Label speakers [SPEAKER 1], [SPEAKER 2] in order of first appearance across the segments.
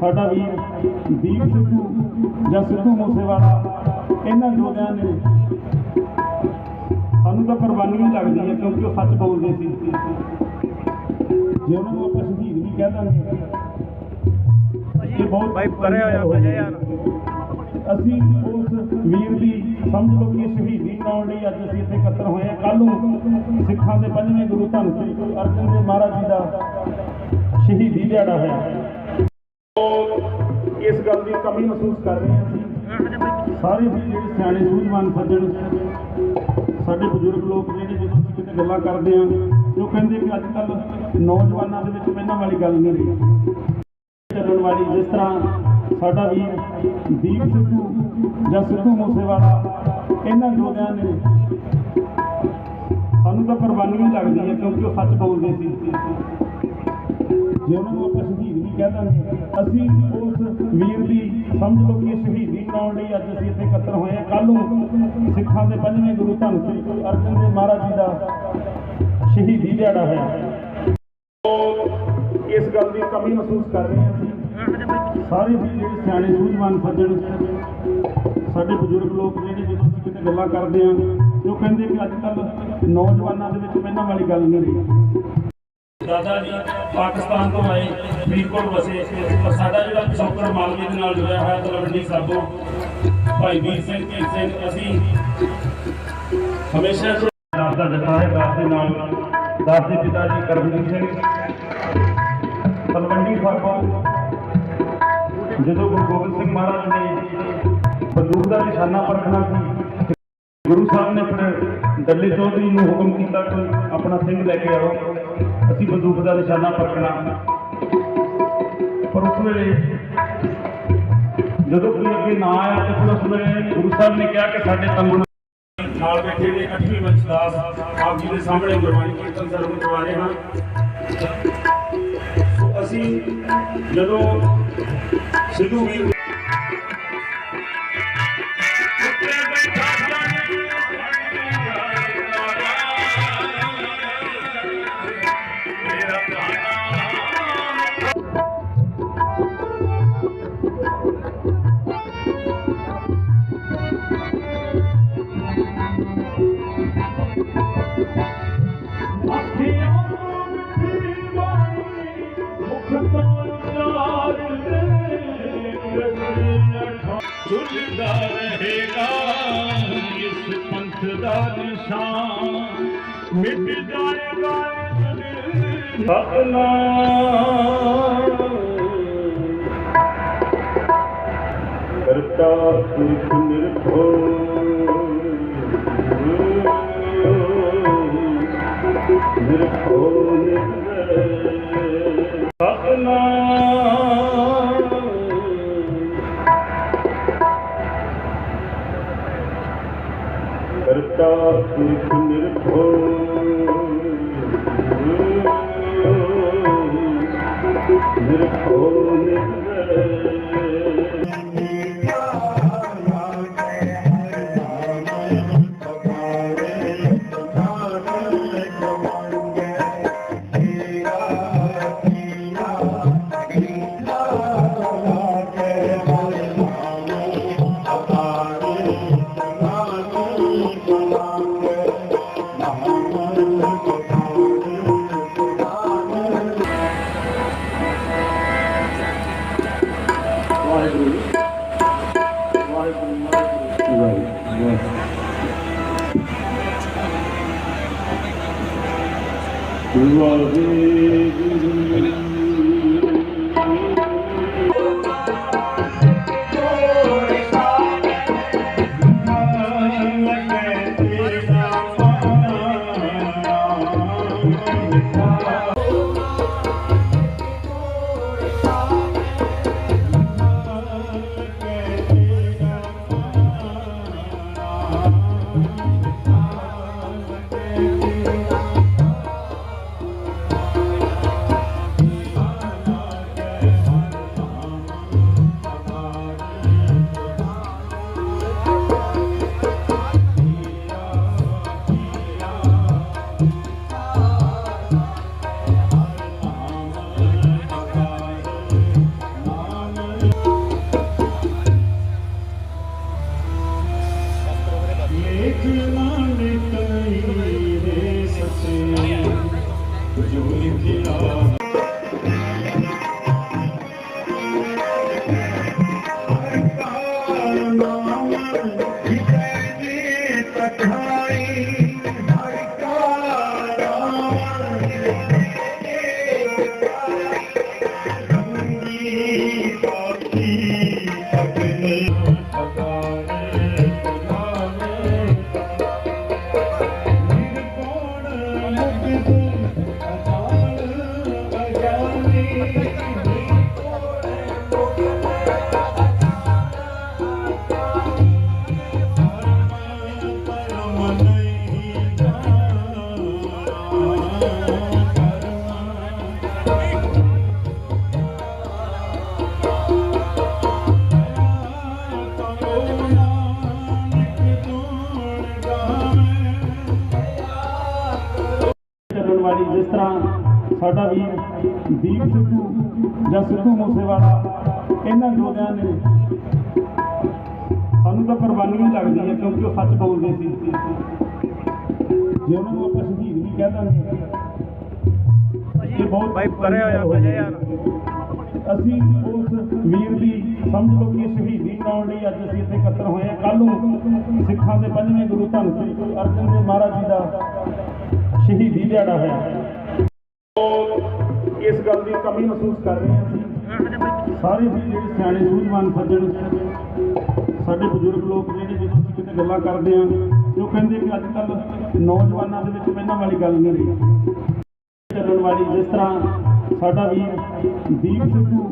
[SPEAKER 1] ਸਾਡਾ ਵੀਰ ਦੀਪ ਸਿੱਧੂ ਜਾਂ ਸਿੱਧੂ ਮੂਸੇਵਾਲਾ ਇਹਨਾਂ ਯੋਧਿਆਂ ਨੇ ਸਾਨੂੰ ਤਾਂ ਕੁਰਬਾਨੀ ਲੱਗਦੀ ਹੈ ਕਿਉਂਕਿ ਉਹ ਸੱਚ ਬੋਲਦੇ ਸੀ। ਜੇ ਉਹਨਾਂ ਨੂੰ ਆਪਾਂ ਸ਼ਹੀਦ ਵੀ ਕਹਿ ਦਾਂਗੇ ਇਹ ਬਹੁਤ
[SPEAKER 2] ਭਾਈ ਪਰੇ ਹੋ ਜਾ ਯਾਰ
[SPEAKER 1] ਅਸੀਂ ਉਸ ਵੀਰ ਦੀ ਸਮਝ ਲਓ ਕਿ ਸ਼ਹੀਦੀ ਮਨਾਉਣ ਲਈ ਅੱਜ ਅਸੀਂ ਇੱਥੇ ਇਕੱਤਰ ਹੋਏ ਹਾਂ। ਕੱਲ ਨੂੰ ਸਿੱਖਾਂ ਦੇ ਪੰਜਵੇਂ ਗੁਰੂ ਧੰਨ ਸ੍ਰੀ ਗੁਰੂ ਅਰਜਨ ਦੇਵ ਮਹਾਰਾਜ ਜੀ ਦਾ ਸ਼ਹੀਦੀ ਦਿਹਾੜਾ ਹੈ ਇਸ ਗੱਲ ਦੀ ਕਮੀ ਮਹਿਸੂਸ ਕਰ ਰਹੇ ਹਾਂ ਅਸੀਂ। ਸਾਰੇ ਵੀ ਜਿਹੜੇ ਸਿਆਣੇ ਸੂਝਵਾਨ ਸੱਜਣ, ਸਾਡੇ ਬਜ਼ੁਰਗ ਲੋਕ ਜਿਹੜੇ ਜਦੋਂ ਅਸੀਂ ਕਿਤੇ ਗੱਲਾਂ ਕਰਦੇ ਹਾਂ ਜੋ ਕਹਿੰਦੇ ਕਿ ਅੱਜ ਕੱਲ੍ਹ ਨੌਜਵਾਨਾਂ ਦੇ ਵਿੱਚ ਪਹਿਲਾਂ ਵਾਲੀ ਗੱਲ ਨਹੀਂ ਰਹੀ। ਚੱਲਣ ਵਾਲੀ ਜਿਸ ਤਰ੍ਹਾਂ ਸਾਡਾ ਵੀਰ ਦੀਪ ਸਿੱਧੂ ਜਾਂ ਸਿੱਧੂ ਮੂਸੇਵਾਲਾ, ਇਹਨਾਂ ਯੋਧਿਆਂ ਨੇ ਸਾਨੂੰ ਤਾਂ ਕੁਰਬਾਨੀ ਹੀ ਲੱਗਦੀ ਹੈ ਕਿਉਂਕਿ ਉਹ ਸੱਚ ਬੋਲਦੇ ਸੀ। ਜਿਹਨਾਂ ਨੂੰ ਆਪਾਂ ਸ਼ਹੀਦ ਵੀ ਕਹਿ ਦਾਂਗੇ ਅਸੀਂ ਉਸ ਵੀਰ ਦੀ ਸਮਝ ਲਓ ਕਿ ਸ਼ਹੀਦੀ ਮਨਾਉਣ ਲਈ ਅੱਜ ਅਸੀਂ ਇੱਥੇ ਇਕੱਤਰ ਹੋਏ ਹਾਂ। ਕੱਲ ਨੂੰ ਸਿੱਖਾਂ ਦੇ ਪੰਜਵੇਂ ਗੁਰੂ ਧੰਨ ਸ੍ਰੀ ਗੁਰੂ ਅਰਜਨ ਦੇਵ ਮਹਾਰਾਜ ਜੀ ਦਾ ਸ਼ਹੀਦੀ ਦਿਹਾੜਾ ਹੈ ਇਸ ਗੱਲ ਦੀ ਕਮੀ ਮਹਿਸੂਸ ਕਰ ਰਹੇ ਹਾਂ ਅਸੀਂ। ਸਾਰੇ ਵੀ ਜਿਹੜੇ ਸਿਆਣੇ, ਸੂਝਵਾਨ ਸੱਜਣ, ਸਾਡੇ ਬਜ਼ੁਰਗ ਲੋਕ ਜਿਹੜੇ ਜਦੋਂ ਅਸੀਂ ਕਿਤੇ ਗੱਲਾਂ ਕਰਦੇ ਹਾਂ, ਉਹ ਕਹਿੰਦੇ ਕਿ ਅੱਜ ਕੱਲ੍ਹ ਨੌਜਵਾਨਾਂ ਦੇ ਵਿੱਚ ਪਹਿਲਾਂ ਵਾਲੀ ਗੱਲ ਨਹੀਂ ਰਹੀ। ਦਾਦਾ ਜੀ ਪਾਕਿਸਤਾਨ ਤੋਂ ਆਏ ਫਰੀਦਕੋਟ ਵਸੇ ਪਰ ਸਾਡਾ ਜਿਹੜਾ ਪਿਛੋਕੜ ਮਾਲਵੇ ਦੇ ਨਾਲ ਜੁੜਿਆ ਹੋਇਆ ਤਲਵੰਡੀ ਸਾਬੋ ਭਾਈ ਵੀਰ ਸਿੰਘ ਜੀ ਸਿੰਘ ਅਸੀਂ ਹਮੇਸ਼ਾ ਦਾਸ ਦਾ ਜੱਥਾ ਹੈ ਦਾਸ ਦੇ ਨਾਲ ਦਾਸ ਦੇ ਪਿਤਾ ਜੀ ਕਰਮਜੀਤ ਸਿੰਘ ਤਲਵੰਡੀ ਸਾਬੋ ਜਦੋਂ ਗੁਰੂ ਗੋਬਿੰਦ ਸਿੰਘ ਮਹਾਰਾਜ ਨੇ ਬੰਦੂਕ ਦਾ ਨਿਸ਼ਾਨਾ ਪਰਖਣਾ ਸੀ ਗੁਰੂ ਸਾਹਿਬ ਨੇ ਆਪਣੇ ਦੱਲੇ ਚੌਧਰੀ ਨੂੰ ਹੁਕਮ ਕੀਤਾ ਕਿ ਆਪਣਾ ਸਿੰਘ ਲੈ ਕੇ ਆਓ ਅਸੀਂ ਬੰਦੂਕ ਦਾ ਨਿਸ਼ਾਨਾ ਪਰਖਣਾ। ਪਰ ਉਸ ਵੇਲੇ ਜਦੋਂ ਕੋਈ ਅੱਗੇ ਨਾ ਆਇਆ ਤੇ ਫਿਰ ਉਸ ਵੇਲੇ ਗੁਰੂ ਸਾਹਿਬ ਨੇ ਕਿਹਾ ਕਿ ਸਾਡੇ ਤੰਬੂ ਨਾਲ ਬੈਠੇ ਨੇ ਅੱਠਵੀਂ ਵੰਸ਼ਦਾਸ ਆਪ ਜੀ ਦੇ ਸਾਹਮਣੇ ਗੁਰਬਾਣੀ ਕੀਰਤਨ ਸਰਵਣ ਕਰਵਾ ਰਹੇ ਹਾਂ। ਅਸੀਂ ਜਦੋਂ ਸਿੱਧੂ ਵੀਰ
[SPEAKER 3] ਝੁਲਦਾ ਰਹੇਗਾ ਇਸ ਪੰਥ ਦਾ ਨਿਸ਼ਾਨ ਮਿਟ ਜਾਏਗਾ
[SPEAKER 1] ਕਰਤਾ ਪੁਰਖ ਨਿਰਭਉ ਨਿਰਭਉ ਨਿਰਭਉ ਨਿਰਭਉ ਨਿਰਵੈਰ ਚੱਲਣ Glory ਸਾਡਾ ਵੀਰ ਦੀਪ ਸਿੱਧੂ ਜਾਂ ਸਿੱਧੂ ਮੂਸੇਵਾਲਾ ਇਹਨਾਂ ਯੋਧਿਆਂ ਨੇ ਸਾਨੂੰ ਤਾਂ ਕੁਰਬਾਨੀ ਲੱਗਦੀ ਹੈ ਕਿਉਂਕਿ ਉਹ ਸੱਚ ਬੋਲਦੇ ਸੀ। ਜੇ ਉਹਨਾਂ ਨੂੰ ਆਪਾਂ ਸ਼ਹੀਦ ਵੀ ਕਹਿ ਦਾਂਗੇ ਇਹ ਬਹੁਤ
[SPEAKER 2] ਭਾਈ ਪਰੇ ਹੋ ਜਾ ਯਾਰ।
[SPEAKER 1] ਅਸੀਂ ਉਸ ਵੀਰ ਦੀ ਸਮਝ ਲਓ ਕਿ ਸ਼ਹੀਦੀ ਮਨਾਉਣ ਲਈ ਅੱਜ ਅਸੀਂ ਇੱਥੇ ਇਕੱਤਰ ਹੋਏ ਹਾਂ। ਕੱਲ ਨੂੰ ਸਿੱਖਾਂ ਦੇ ਪੰਜਵੇਂ ਗੁਰੂ ਧੰਨ ਸ੍ਰੀ ਗੁਰੂ ਅਰਜਨ ਦੇਵ ਮਹਾਰਾਜ ਜੀ ਦਾ ਸ਼ਹੀਦੀ ਦਿਹਾੜਾ ਹੈ ਇਸ ਗੱਲ ਦੀ ਕਮੀ ਮਹਿਸੂਸ ਕਰ ਰਹੇ ਹਾਂ ਅਸੀਂ। ਸਾਰੇ ਵੀ ਜਿਹੜੇ ਸਿਆਣੇ ਸੂਝਵਾਨ ਸੱਜਣ, ਸਾਡੇ ਬਜ਼ੁਰਗ ਲੋਕ ਜਿਹੜੇ ਜਦੋਂ ਅਸੀਂ ਕਿਤੇ ਗੱਲਾਂ ਕਰਦੇ ਹਾਂ, ਤੇ ਉਹ ਕਹਿੰਦੇ ਕਿ ਅੱਜ ਕੱਲ ਨੌਜਵਾਨਾਂ ਦੇ ਵਿੱਚ ਪਹਿਲਾਂ ਵਾਲੀ ਗੱਲ ਨਹੀਂ ਰਹੀ। ਚੱਲਣ ਵਾਲੀ ਜਿਸ ਤਰ੍ਹਾਂ ਸਾਡਾ ਵੀਰ ਦੀਪ ਸਿੱਧੂ,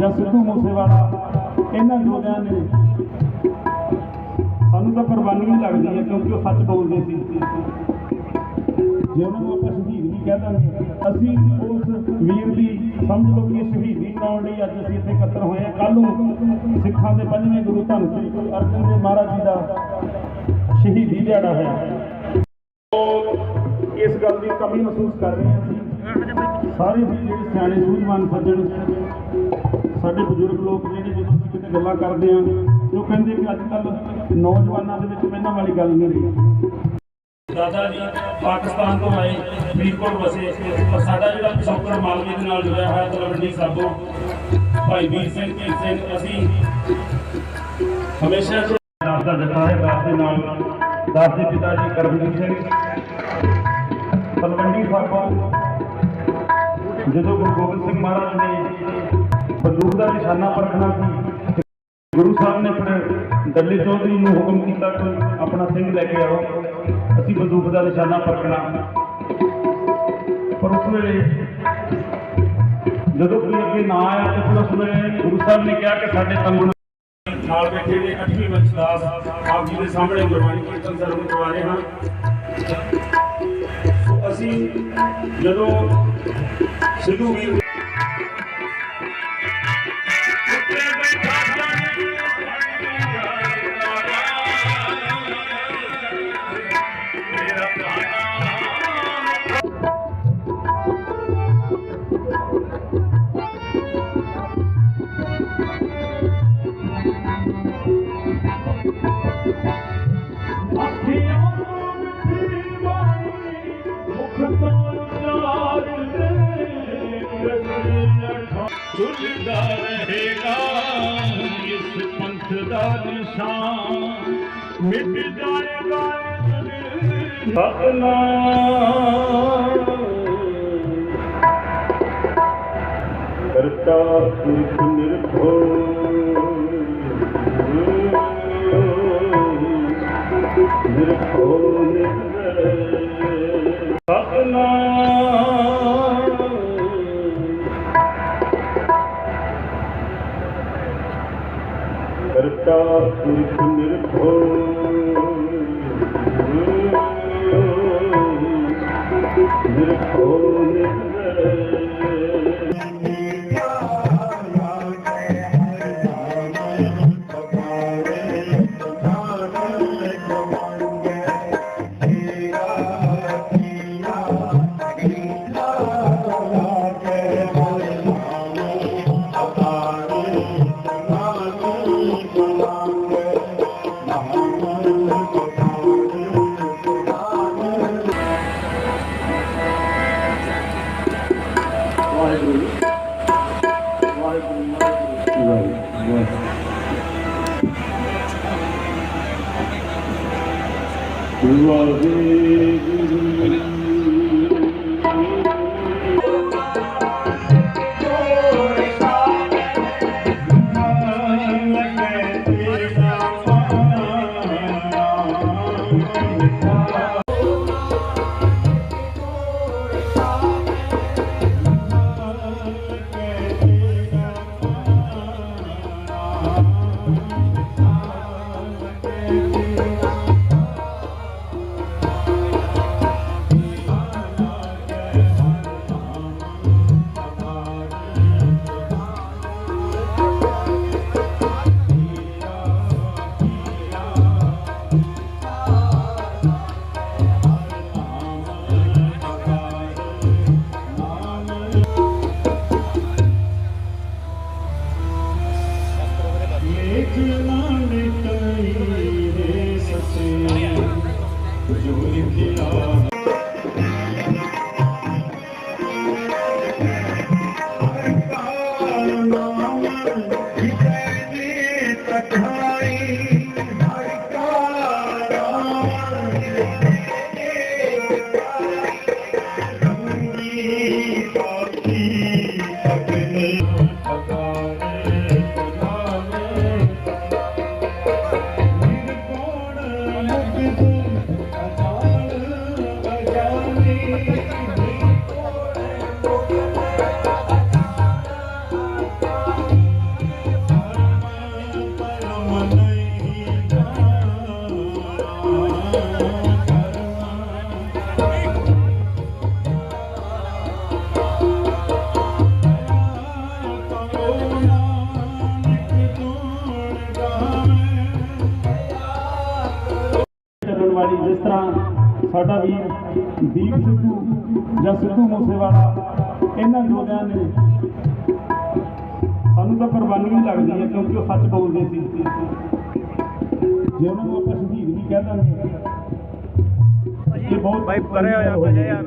[SPEAKER 1] ਜਾਂ ਸਿੱਧੂ ਮੂਸੇਵਾਲਾ, ਇਹਨਾਂ ਯੋਧਿਆਂ ਨੇ ਸਾਨੂੰ ਤਾਂ ਕੁਰਬਾਨੀ ਹੀ ਲੱਗਦੀ ਹੈ, ਕਿਉਂਕਿ ਉਹ ਸੱਚ ਬੋਲਦੇ ਸੀ। ਜੇ ਉਹਨਾਂ ਨੂੰ ਆਪਾਂ ਸ਼ਹੀਦ ਕਹਿ ਦਾਂਗੇ ਅਸੀਂ ਉਸ ਵੀਰ ਦੀ ਸਮਝ ਲਓ ਕਿ ਸ਼ਹੀਦੀ ਮਨਾਉਣ ਲਈ ਅੱਜ ਅਸੀਂ ਇੱਥੇ ਇਕੱਤਰ ਹੋਏ ਹਾਂ। ਕੱਲ ਨੂੰ ਸਿੱਖਾਂ ਦੇ ਪੰਜਵੇਂ ਗੁਰੂ ਧੰਨ ਸ੍ਰੀ ਗੁਰੂ ਅਰਜਨ ਦੇਵ ਮਹਾਰਾਜ ਜੀ ਦਾ ਸ਼ਹੀਦੀ ਦਿਹਾੜਾ ਹੈ ਇਸ ਗੱਲ ਦੀ ਕਮੀ ਮਹਿਸੂਸ ਕਰ ਰਹੇ ਹਾਂ ਅਸੀਂ। ਸਾਰੇ ਵੀ ਜਿਹੜੇ ਸਿਆਣੇ, ਸੂਝਵਾਨ ਸੱਜਣ, ਸਾਡੇ ਬਜ਼ੁਰਗ ਲੋਕ ਜਿਹੜੇ ਜਦੋਂ ਅਸੀਂ ਕਿਤੇ ਗੱਲਾਂ ਕਰਦੇ ਹਾਂ ਤੇ ਉਹ ਕਹਿੰਦੇ ਕਿ ਅੱਜ ਕੱਲ ਨੌਜਵਾਨਾਂ ਦੇ ਵਿੱਚ ਪਹਿਲਾਂ ਵਾਲੀ ਗੱਲ ਨਹੀਂ ਰਹੀ। ਦਾਦਾ ਜੀ ਪਾਕਿਸਤਾਨ ਤੋਂ ਆਏ ਫਰੀਦਕੋਟ ਵਸੇ ਪਰ ਸਾਡਾ ਜਿਹੜਾ ਪਿਛੋਕੜ ਮਾਲਵੇ ਦੇ ਨਾਲ ਜੁੜਿਆ ਹੋਇਆ ਤਲਵੰਡੀ ਸਾਬੋ ਭਾਈ ਵੀਰ ਸਿੰਘ ਜੀ ਸਿੰਘ ਅਸੀਂ ਹਮੇਸ਼ਾ ਦਾਸ ਦਾ ਜੱਥਾ ਹੈ ਦਾਸ ਦੇ ਨਾਲ ਦਾਸ ਦੇ ਪਿਤਾ ਜੀ ਕਰਮਜੀਤ ਸਿੰਘ ਤਲਵੰਡੀ ਸਾਬੋ ਜਦੋਂ ਗੁਰੂ ਗੋਬਿੰਦ ਸਿੰਘ ਮਹਾਰਾਜ ਨੇ ਬੰਦੂਕ ਦਾ ਨਿਸ਼ਾਨਾ ਪਰਖਣਾ ਸੀ ਗੁਰੂ ਸਾਹਿਬ ਨੇ ਫਿਰ ਦੱਲੇ ਚੌਧਰੀ ਨੂੰ ਹੁਕਮ ਕੀਤਾ ਕਿ ਆਪਣਾ ਸਿੰਘ ਲੈ ਕੇ ਆਓ ਅਸੀਂ ਬੰਦੂਕ ਦਾ ਨਿਸ਼ਾਨਾ ਪਰਖਣਾ। ਪਰ ਉਸ ਵੇਲੇ ਜਦੋਂ ਕੋਈ ਅੱਗੇ ਨਾ ਆਇਆ ਤੇ ਫਿਰ ਉਸ ਵੇਲੇ ਗੁਰੂ ਸਾਹਿਬ ਨੇ ਕਿਹਾ ਕਿ ਸਾਡੇ ਤੰਬੂ ਨਾਲ ਬੈਠੇ ਨੇ ਅੱਠਵੀਂ ਵੰਸ਼ਦਾਸ ਆਪ ਜੀ ਦੇ ਸਾਹਮਣੇ ਗੁਰਬਾਣੀ ਕੀਰਤਨ ਸਰਵਣ ਕਰਵਾ ਰਹੇ ਹਾਂ। ਅਸੀਂ ਜਦੋਂ ਸਿੱਧੂ ਵੀਰ
[SPEAKER 3] ਝੁਲਦਾ ਰਹੇਗਾ ਇਸ ਪੰਥ ਦਾ ਨਿਸ਼ਾਨ ਮਿਟ ਜਾਏਗਾ ਇਸ ਦਿਲ
[SPEAKER 1] ਕਰਤਾ ਨਿਰਭਉ। ਨਿਰਭਉ। ਚੱਲਣ ਸਾਡਾ ਵੀਰ ਦੀਪ ਸਿੱਧੂ ਜਾਂ ਸਿੱਧੂ ਮੂਸੇਵਾਲਾ ਇਹਨਾਂ ਯੋਧਿਆਂ ਨੇ ਸਾਨੂੰ ਤਾਂ ਕੁਰਬਾਨੀ ਲੱਗਦੀ ਹੈ ਕਿਉਂਕਿ ਉਹ ਸੱਚ ਬੋਲਦੇ ਸੀ। ਜੇ ਉਹਨਾਂ ਨੂੰ ਆਪਾਂ ਸ਼ਹੀਦ ਵੀ ਕਹਿ ਦਾਂਗੇ ਇਹ ਬਹੁਤ
[SPEAKER 2] ਬਾਈ ਪਰੇ ਹੋ ਜਾ ਭਜੇ ਯਾਰ।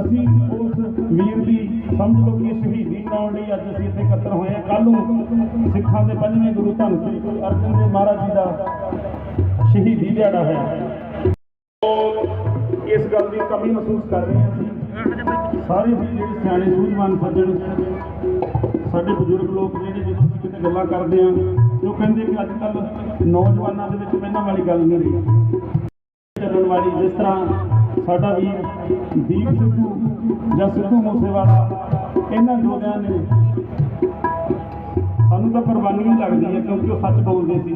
[SPEAKER 1] ਅਸੀਂ ਉਸ ਵੀਰ ਦੀ ਸਮਝ ਲਓ ਕਿ ਸ਼ਹੀਦੀ ਮਨਾਉਣ ਲਈ ਅੱਜ ਅਸੀਂ ਇੱਥੇ ਇਕੱਤਰ ਹੋਏ ਹਾਂ। ਕੱਲ ਨੂੰ ਸਿੱਖਾਂ ਦੇ ਪੰਜਵੇਂ ਗੁਰੂ ਧੰਨ ਸ੍ਰੀ ਅਰਜਨ ਦੇਵ ਮਹਾਰਾਜ ਜੀ ਦਾ ਸ਼ਹੀਦੀ ਦਿਹਾੜਾ ਹੈ ਇਸ ਗੱਲ ਦੀ ਕਮੀ ਮਹਿਸੂਸ ਕਰ ਰਹੇ ਹਾਂ ਅਸੀਂ। ਸਾਰੇ ਵੀ ਜਿਹੜੇ ਸਿਆਣੇ ਸੂਝਵਾਨ ਸੱਜਣ, ਸਾਡੇ ਬਜ਼ੁਰਗ ਲੋਕ ਜਿਹੜੇ ਜਦੋਂ ਅਸੀਂ ਕਿਤੇ ਗੱਲਾਂ ਕਰਦੇ ਹਾਂ ਤੇ ਉਹ ਕਹਿੰਦੇ ਕਿ ਅੱਜ ਕੱਲ ਨੌਜਵਾਨਾਂ ਦੇ ਵਿੱਚ ਪਹਿਲਾਂ ਵਾਲੀ ਗੱਲ ਨਹੀਂ ਰਹੀ। ਚੱਲਣ ਵਾਲੀ ਜਿਸ ਤਰ੍ਹਾਂ ਸਾਡਾ ਵੀਰ ਦੀਪ ਸਿੱਧੂ ਜਾਂ ਸਿੱਧੂ ਮੂਸੇਵਾਲਾ, ਇਹਨਾਂ ਯੋਧਿਆਂ ਨੇ ਸਾਨੂੰ ਤਾਂ ਕੁਰਬਾਨੀ ਲੱਗਦੀ ਹੈ ਕਿਉਂਕਿ ਉਹ ਸੱਚ ਬੋਲਦੇ ਸੀ।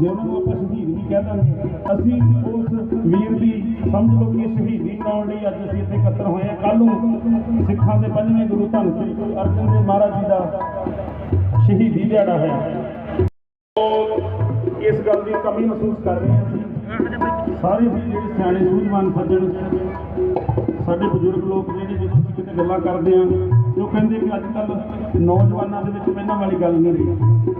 [SPEAKER 1] ਜੇ ਉਹਨਾਂ ਨੂੰ ਆਪਾਂ ਸ਼ਹੀਦ ਵੀ ਕਹਿ ਦਾਂਗੇ ਅਸੀਂ ਉਸ ਵੀਰ ਦੀ ਸਮਝ ਲਓ ਕਿ ਸ਼ਹੀਦੀ ਮਨਾਉਣ ਲਈ ਅੱਜ ਅਸੀਂ ਇੱਥੇ ਇਕੱਤਰ ਹੋਏ ਹਾਂ। ਕੱਲ ਨੂੰ ਸਿੱਖਾਂ ਦੇ ਪੰਜਵੇਂ ਗੁਰੂ ਧੰਨ ਸ੍ਰੀ ਗੁਰੂ ਅਰਜਨ ਦੇਵ ਮਹਾਰਾਜ ਜੀ ਦਾ ਸ਼ਹੀਦੀ ਦਿਹਾੜਾ ਹੈ ਇਸ ਗੱਲ ਦੀ ਕਮੀ ਮਹਿਸੂਸ ਕਰ ਰਹੇ ਹਾਂ ਅਸੀਂ। ਸਾਰੇ ਵੀ ਜਿਹੜੇ ਸਿਆਣੇ ਸੂਝਵਾਨ ਸੱਜਣ, ਸਾਡੇ ਬਜ਼ੁਰਗ ਲੋਕ ਜਿਹੜੇ ਜਦੋਂ ਅਸੀਂ ਕਿਤੇ ਗੱਲਾਂ ਕਰਦੇ ਹਾਂ ਤੇ ਉਹ ਕਹਿੰਦੇ ਕਿ ਅੱਜ ਕੱਲ ਨੌਜਵਾਨਾਂ ਦੇ ਵਿੱਚ ਪਹਿਲਾਂ ਵਾਲੀ ਗੱਲ ਨਹੀਂ ਰਹੀ।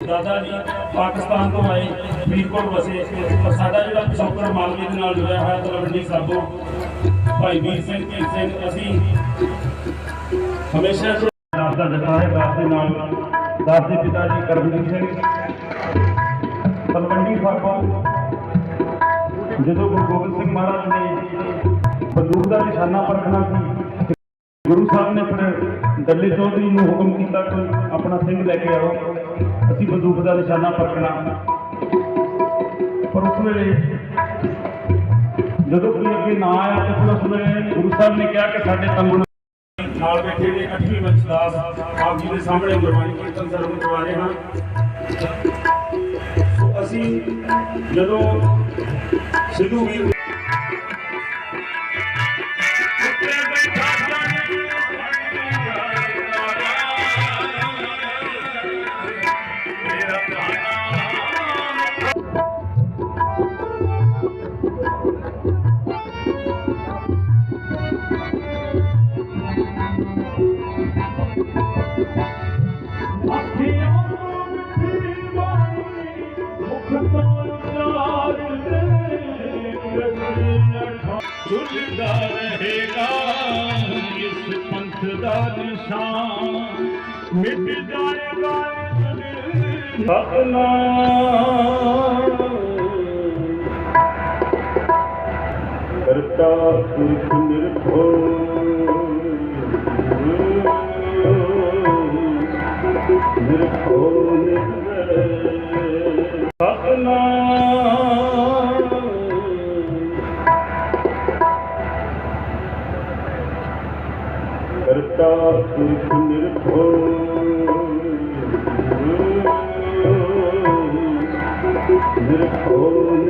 [SPEAKER 1] ਦਾਦਾ ਜੀ ਪਾਕਿਸਤਾਨ ਤੋਂ ਆਏ ਫਰੀਦਕੋਟ ਵਸੇ ਪਰ ਸਾਡਾ ਜਿਹੜਾ ਪਿਛੋਕੜ ਮਾਲਵੇ ਦੇ ਨਾਲ ਜੁੜਿਆ ਹੋਇਆ ਤਲਵੰਡੀ ਸਾਬੋ ਭਾਈ ਵੀਰ ਸਿੰਘ ਜੀ ਸਿੰਘ ਅਸੀਂ ਹਮੇਸ਼ਾ ਦਾਸ ਦਾ ਜੱਟਾ ਹੈ ਦਾਸ ਦੇ ਨਾਲ ਦਾਸ ਦੇ ਪਿਤਾ ਜੀ ਕਰਮਜੀਤ ਸਿੰਘ ਤਲਵੰਡੀ ਸਾਬੋ ਜਦੋਂ ਗੁਰੂ ਗੋਬਿੰਦ ਸਿੰਘ ਮਹਾਰਾਜ ਨੇ ਬੰਦੂਕ ਦਾ ਨਿਸ਼ਾਨਾ ਪਰਖਣਾ ਸੀ ਗੁਰੂ ਸਾਹਿਬ ਨੇ ਫਿਰ ਦੱਲੇ ਚੌਧਰੀ ਨੂੰ ਹੁਕਮ ਕੀਤਾ ਕਿ ਆਪਣਾ ਸਿੰਘ ਲੈ ਕੇ ਆਓ ਅਸੀਂ ਬੰਦੂਕ ਦਾ ਨਿਸ਼ਾਨਾ ਪਰਖਣਾ। ਪਰ ਉਸ ਵੇਲੇ ਜਦੋਂ ਕੋਈ ਅੱਗੇ ਨਾ ਆਇਆ ਤੇ ਫਿਰ ਉਸ ਵੇਲੇ ਗੁਰੂ ਸਾਹਿਬ ਨੇ ਕਿਹਾ ਕਿ ਸਾਡੇ ਤੰਗੂ ਨਾਲ ਬੈਠੇ ਨੇ 8ਵੀਂ ਵੰਸ਼ਦਾਸ ਆਪ ਜੀ ਦੇ ਸਾਹਮਣੇ ਗੁਰਬਾਣੀ ਕੀਰਤਨ ਸਰਵਣ ਕਰਵਾ ਰਹੇ ਹਾਂ। ਅਸੀਂ ਜਦੋਂ ਸਿੱਧੂ ਵੀਰ
[SPEAKER 3] ਝੁਲਦਾ ਰਹੇਗਾ ਇਸ ਪੰਥ ਦਾ ਨਿਸ਼ਾਨ ਮਿਟ ਜਾਏਗਾ ਸਤਨਾਮ ਕਰਤਾ ਪੁਰਖ ਨਿਰਭਉ ਨਿਰਭਉ ਨਿਰਵੈਰ कराखो मखोन